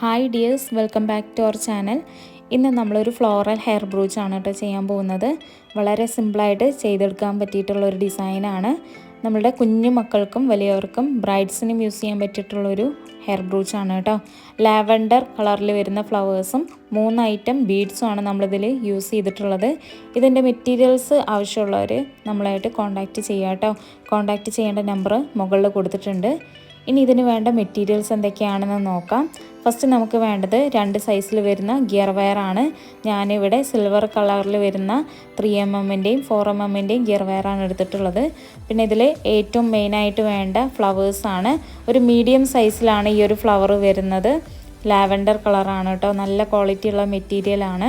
Hi dears welcome back to our channel ഇന്ന് നമ്മളൊരു floral hair brooch ആണ് കേട്ടോ ചെയ്യാൻ പോകുന്നത്. വളരെ സിമ്പിളായിട്ട് ചെയ്തെടുക്കാൻ പറ്റിയിട്ടുള്ള ഒരു ഡിസൈനാണ് നമ്മളുടെ കുഞ്ഞു മക്കൾക്കും വലിയവർക്കും ബ്രൈഡ്സിനും യൂസ് ചെയ്യാൻ പറ്റിയിട്ടുള്ളൊരു ഹെയർ ബ്രൂച്ച് ആണ് കേട്ടോ. ലാവൻഡർ കളറിൽ വരുന്ന ഫ്ലവേഴ്സും മൂന്ന് ഐറ്റം ബീഡ്സും ആണ് നമ്മളിതിൽ യൂസ് ചെയ്തിട്ടുള്ളത്. ഇതിന്റെ മെറ്റീരിയൽസ് ആവശ്യമുള്ളവർ നമ്മളായിട്ട് കോൺടാക്റ്റ് ചെയ്യുക കേട്ടോ. കോൺടാക്റ്റ് ചെയ്യേണ്ട നമ്പർ മുകളിൽ കൊടുത്തിട്ടുണ്ട്. ഇനി ഇതിന് വേണ്ട മെറ്റീരിയൽസ് എന്തൊക്കെയാണെന്ന് നോക്കാം. ഫസ്റ്റ് നമുക്ക് വേണ്ടത് രണ്ട് സൈസിൽ വരുന്ന ഗിയർ വയർ ആണ്. ഞാനിവിടെ സിൽവർ കളറിൽ വരുന്ന ത്രീ എം എമ്മിന്റെയും ഫോർ എം എമ്മിന്റെയും ഗിയർ വയറാണ് എടുത്തിട്ടുള്ളത്. പിന്നെ ഇതിൽ ഏറ്റവും മെയിനായിട്ട് വേണ്ട ഫ്ലവേഴ്സാണ് ഒരു മീഡിയം സൈസിലാണ് ഈ ഒരു ഫ്ലവർ വരുന്നത്. ലാവൻഡർ കളറാണ് കേട്ടോ നല്ല ക്വാളിറ്റി ഉള്ള മെറ്റീരിയലാണ്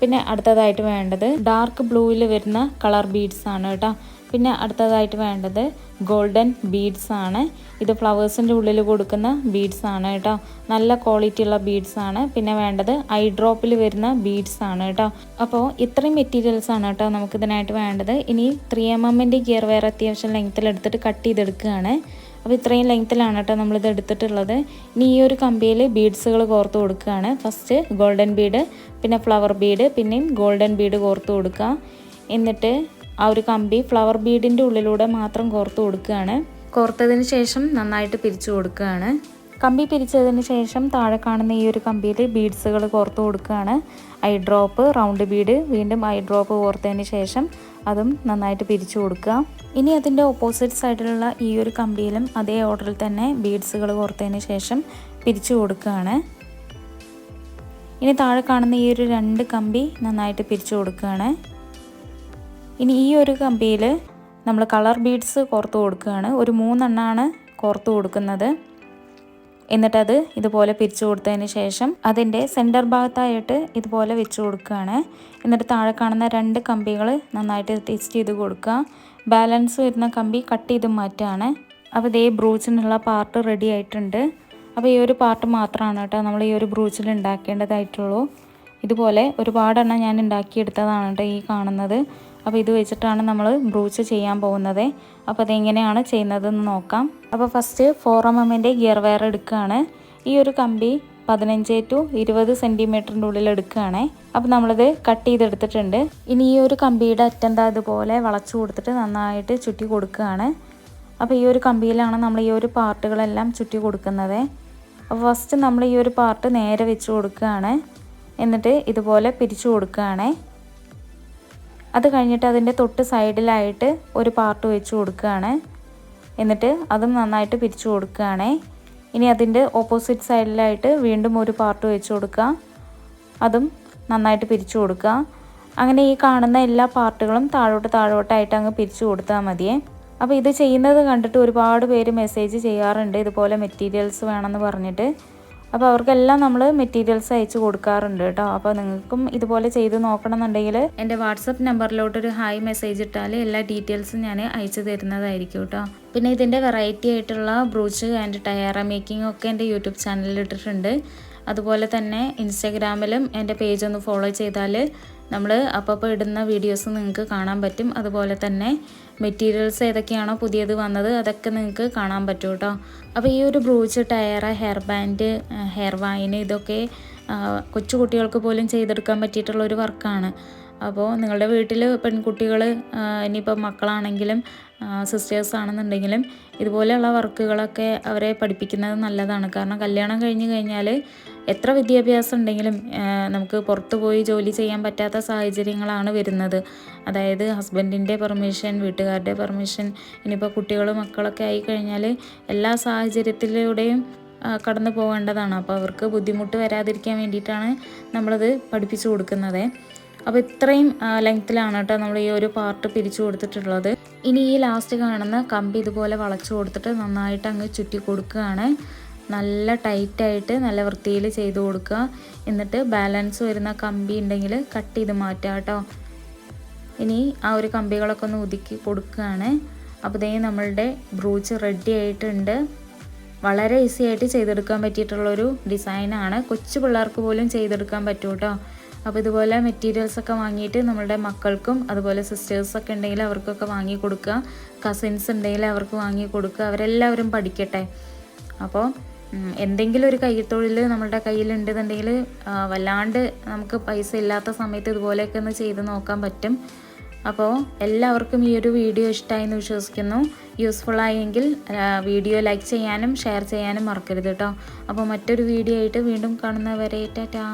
പിന്നെ അടുത്തതായിട്ട് വേണ്ടത് ഡാർക്ക് ബ്ലൂവിൽ വരുന്ന കളർ ബീഡ്സ് ആണ് കേട്ടോ പിന്നെ അടുത്തതായിട്ട് വേണ്ടത് ഗോൾഡൻ ബീഡ്സ് ആണ്. ഇത് ഫ്ലവേഴ്സിന്റെ ഉള്ളിൽ കൊടുക്കുന്ന ബീഡ്സ് ആണ് കേട്ടോ. നല്ല ക്വാളിറ്റി ഉള്ള ബീഡ്സ് ആണ്. പിന്നെ വേണ്ടത് ഐ ഡ്രോപ്പിൽ വരുന്ന ബീഡ്സ് ആണ് കേട്ടോ. അപ്പോൾ ഇത്രയും മെറ്റീരിയൽസ് ആണ് കേട്ടോ നമുക്ക് ഇതിനായിട്ട് വേണ്ടത്. ഇനി ത്രീ എം എമ്മിന്റെ ഗിയർ വെയർ അത്യാവശ്യം ലെങ്ത്തിൽ എടുത്തിട്ട് കട്ട് ചെയ്തെടുക്കുകയാണ്. അപ്പോൾ ഇത്രയും ലെങ്ത്തിലാണ് കേട്ടോ നമ്മളിത് എടുത്തിട്ടുള്ളത്. ഇനി ഈ ഒരു കമ്പിയിൽ ബീഡ്സുകൾ കോർത്ത് കൊടുക്കുകയാണ്. ഫസ്റ്റ് ഗോൾഡൻ ബീഡ് പിന്നെ ഫ്ലവർ ബീഡ് പിന്നെയും ഗോൾഡൻ ബീഡ് കോർത്ത് കൊടുക്കുക. എന്നിട്ട് ആ ഒരു കമ്പി ഫ്ലവർ ബീഡിന്റെ ഉള്ളിലൂടെ മാത്രം കോർത്ത് കൊടുക്കുകയാണ്. കോർത്തതിന് ശേഷം നന്നായിട്ട് പിരിച്ചു കൊടുക്കുകയാണ്. കമ്പി പിരിച്ചതിന് ശേഷം താഴെ കാണുന്ന ഈ ഒരു കമ്പിയിൽ ബീഡ്സുകൾ കോർത്ത് കൊടുക്കുകയാണ്. ഐ ഡ്രോപ്പ് റൗണ്ട് ബീഡ് വീണ്ടും ഐ ഡ്രോപ്പ് കോർത്തതിന് ശേഷം അതും നന്നായിട്ട് പിരിച്ചു കൊടുക്കുക. ഇനി അതിന്റെ ഓപ്പോസിറ്റ് സൈഡിലുള്ള ഈ ഒരു കമ്പിയിലും അതേ ഓർഡറിൽ തന്നെ ബീഡ്സുകൾ കോർത്തതിന് ശേഷം പിരിച്ചു കൊടുക്കുകയാണ്. ഇനി താഴെ കാണുന്ന ഈ ഒരു രണ്ട് കമ്പി നന്നായിട്ട് പിരിച്ചു കൊടുക്കുകയാണ്. ഇനി ഈ ഒരു കമ്പിയിൽ നമ്മൾ കളർ ബീഡ്സ് കോർത്ത് കൊടുക്കുകയാണ് ഒരു മൂന്നെണ്ണമാണ് കോർത്ത് കൊടുക്കുന്നത്. എന്നിട്ടത് ഇതുപോലെ പിരിച്ചു കൊടുത്തതിന് ശേഷം അതിന്റെ സെന്റർ ഭാഗത്തായിട്ട് ഇതുപോലെ വെച്ച് കൊടുക്കുകയാണ് എന്നിട്ട് താഴെ കാണുന്ന രണ്ട് കമ്പികൾ നന്നായിട്ട് ടെസ്റ്റ് ചെയ്ത് കൊടുക്കുക. ബാലൻസ് വരുന്ന കമ്പി കട്ട് ചെയ്ത് മാറ്റുകയാണ്. അപ്പോൾ ഇതേ ബ്രൂച്ചിനുള്ള പാർട്ട് റെഡി ആയിട്ടുണ്ട്. അപ്പോൾ ഈ ഒരു പാർട്ട് മാത്രമാണ് കേട്ടോ നമ്മൾ ഈ ഒരു ബ്രൂച്ചിൽ ഉണ്ടാക്കേണ്ടതായിട്ടുള്ളൂ. ഇതുപോലെ ഒരുപാടെണ്ണം ഞാൻ ഉണ്ടാക്കിയെടുത്തതാണ് കേട്ടോ ഈ കാണുന്നത്. അപ്പോൾ ഇത് വെച്ചിട്ടാണ് നമ്മൾ ബ്രൂച്ച് ചെയ്യാൻ പോകുന്നത്. അപ്പോൾ അതെങ്ങനെയാണ് ചെയ്യുന്നതെന്ന് നോക്കാം. അപ്പോൾ ഫസ്റ്റ് ഫോർ എം എമ്മിന്റെ ഗിയർ വയർ എടുക്കുകയാണ്. ഈ ഒരു കമ്പി പതിനഞ്ച് ടു ഇരുപത് സെന്റിമീറ്ററിന്റെ ഉള്ളിൽ എടുക്കുകയാണ്. അപ്പോൾ നമ്മളിത് കട്ട് ചെയ്തെടുത്തിട്ടുണ്ട്. ഇനി ഈ ഒരു കമ്പിയുടെ അറ്റം ഇതുപോലെ വളച്ചു കൊടുത്തിട്ട് നന്നായിട്ട് ചുറ്റി കൊടുക്കുകയാണ്. അപ്പോൾ ഈ ഒരു കമ്പിയിലാണ് നമ്മൾ ഈ ഒരു പാർട്ടുകളെല്ലാം ചുറ്റി കൊടുക്കുന്നത്. അപ്പോൾ ഫസ്റ്റ് നമ്മൾ ഈ ഒരു പാർട്ട് നേരെ വെച്ച് കൊടുക്കുകയാണ്. എന്നിട്ട് ഇതുപോലെ പിരിച്ചു കൊടുക്കുകയാണ്. അത് കഴിഞ്ഞിട്ട് അതിന്റെ തൊട്ട് സൈഡിലായിട്ട് ഒരു പാർട്ട് വെച്ച് കൊടുക്കുകയാണ്. എന്നിട്ട് അതും നന്നായിട്ട് പിരിച്ചു കൊടുക്കുകയാണ്. ഇനി അതിന്റെ ഓപ്പോസിറ്റ് സൈഡിലായിട്ട് വീണ്ടും ഒരു പാർട്ട് വെച്ച് കൊടുക്കുക. അതും നന്നായിട്ട് പിരിച്ചു കൊടുക്കുക. അങ്ങനെ ഈ കാണുന്ന എല്ലാ പാർട്ടുകളും താഴോട്ട് താഴോട്ടായിട്ട് അങ്ങ് പിരിച്ചു കൊടുത്താൽ മതിയേ അപ്പോൾ ഇത് ചെയ്യുന്നത് കണ്ടിട്ട് ഒരുപാട് പേര് മെസ്സേജ് ചെയ്യാറുണ്ട്. ഇതുപോലെ മെറ്റീരിയൽസ് വേണമെന്ന് പറഞ്ഞിട്ട്. അപ്പോൾ അവർക്കെല്ലാം നമ്മൾ മെറ്റീരിയൽസ് അയച്ചു കൊടുക്കാറുണ്ട് കേട്ടോ. അപ്പോൾ നിങ്ങൾക്കും ഇതുപോലെ ചെയ്ത് നോക്കണമെന്നുണ്ടെങ്കിൽ എന്റെ വാട്സപ്പ് നമ്പറിലോട്ടൊരു ഹായ് മെസ്സേജ് ഇട്ടാൽ എല്ലാ ഡീറ്റെയിൽസും ഞാൻ അയച്ചു തരുന്നതായിരിക്കും കേട്ടോ. പിന്നെ ഇതിന്റെ വെറൈറ്റി ആയിട്ടുള്ള ബ്രൂച്ച് ആൻഡ് ടയറ മേക്കിംഗ് ഒക്കെ എന്റെ യൂട്യൂബ് ചാനലിൽ ഇട്ടിട്ടുണ്ട്. അതുപോലെ തന്നെ ഇൻസ്റ്റാഗ്രാമിലും എന്റെ പേജ് ഒന്ന് ഫോളോ ചെയ്താൽ നമ്മൾ അപ്പോൾ ഇടുന്ന വീഡിയോസ് നിങ്ങൾക്ക് കാണാൻ പറ്റും. അതുപോലെ തന്നെ മെറ്റീരിയൽസ് ഏതൊക്കെയാണോ പുതിയത് വന്നത് അതൊക്കെ നിങ്ങൾക്ക് കാണാൻ പറ്റും കേട്ടോ. അപ്പോൾ ഈ ഒരു brooch tiara hair band hair wine ഇതൊക്കെ കൊച്ചു കുട്ടികൾക്ക് പോലും ചെയ്തെടുക്കാൻ പറ്റിയിട്ടുള്ള ഒരു വർക്കാണ് അപ്പോൾ നിങ്ങളുടെ വീട്ടിൽ പെൺകുട്ടികൾ ഇനിയിപ്പോൾ മക്കളാണെങ്കിലും സിസ്റ്റേഴ്സ് ആണെന്നുണ്ടെങ്കിലും ഇതുപോലെയുള്ള വർക്കുകളൊക്കെ അവരെ പഠിപ്പിക്കുന്നത് നല്ലതാണ്. കാരണം കല്യാണം കഴിഞ്ഞ് കഴിഞ്ഞാൽ എത്ര വിദ്യാഭ്യാസം ഉണ്ടെങ്കിലും നമുക്ക് പുറത്തു പോയി ജോലി ചെയ്യാൻ പറ്റാത്ത സാഹചര്യങ്ങളാണ് വരുന്നത്. അതായത് ഹസ്ബൻഡിന്റെ പെർമിഷൻ വീട്ടുകാരുടെ പെർമിഷൻ ഇനിയിപ്പോൾ കുട്ടികൾ മക്കളൊക്കെ ആയി കഴിഞ്ഞാൽ എല്ലാ സാഹചര്യത്തിലൂടെയും കടന്നു പോകേണ്ടതാണ്. അപ്പോൾ അവർക്ക് ബുദ്ധിമുട്ട് വരാതിരിക്കാൻ വേണ്ടിയിട്ടാണ് നമ്മളത് പഠിപ്പിച്ചു കൊടുക്കുന്നത്. അപ്പോൾ ഇത്രയും ലെങ്ത്തിലാണ് കേട്ടോ നമ്മൾ ഈ ഒരു പാർട്ട് പിരിച്ചു കൊടുത്തിട്ടുള്ളത്. ഇനി ഈ ലാസ്റ്റ് കാണുന്ന കമ്പി ഇതുപോലെ വളച്ചു കൊടുത്തിട്ട് നന്നായിട്ട് അങ്ങ് ചുറ്റി കൊടുക്കുകയാണ്. നല്ല ടൈറ്റായിട്ട് നല്ല വൃത്തിയിൽ ചെയ്ത് കൊടുക്കുക. എന്നിട്ട് ബാലൻസ് വരുന്ന കമ്പി ഉണ്ടെങ്കിൽ കട്ട് ചെയ്ത് മാറ്റുക കേട്ടോ. ഇനി ആ ഒരു കമ്പികളൊക്കെ ഒന്ന് ഒതുക്കി കൊടുക്കുകയാണ്. അപ്പോൾ ഇതേ നമ്മളുടെ ബ്രൂച്ച് റെഡി ആയിട്ടുണ്ട്. വളരെ ഈസി ആയിട്ട് ചെയ്തെടുക്കാൻ പറ്റിയിട്ടുള്ളൊരു ഡിസൈനാണ് കൊച്ചു പിള്ളേർക്ക് പോലും ചെയ്തെടുക്കാൻ പറ്റും കേട്ടോ. അപ്പോൾ ഇതുപോലെ മെറ്റീരിയൽസ് ഒക്കെ വാങ്ങിയിട്ട് നമ്മളുടെ മക്കൾക്കും അതുപോലെ സിസ്റ്റേഴ്സൊക്കെ ഉണ്ടെങ്കിൽ അവർക്കൊക്കെ വാങ്ങി കൊടുക്കുക. കസിൻസ് ഉണ്ടെങ്കിൽ അവർക്ക് വാങ്ങി കൊടുക്കുക. അവരെല്ലാവരും പഠിക്കട്ടെ. അപ്പോൾ എന്തെങ്കിലും ഒരു കൈത്തൊഴിൽ നമ്മളുടെ കയ്യിലുണ്ടെന്നുണ്ടെങ്കിൽ വല്ലാണ്ട് നമുക്ക് പൈസ ഇല്ലാത്ത സമയത്ത് ഇതുപോലെയൊക്കെ ഒന്ന് ചെയ്ത് നോക്കാൻ പറ്റും. അപ്പോൾ എല്ലാവർക്കും ഈ ഒരു വീഡിയോ ഇഷ്ടമായി എന്ന് വിശ്വസിക്കുന്നു. യൂസ്ഫുൾ ആയെങ്കിൽ വീഡിയോ ലൈക്ക് ചെയ്യാനും ഷെയർ ചെയ്യാനും മറക്കരുത് കേട്ടോ. അപ്പോൾ മറ്റൊരു വീഡിയോ ആയിട്ട് വീണ്ടും കാണുന്നവരെ ടാറ്റാ.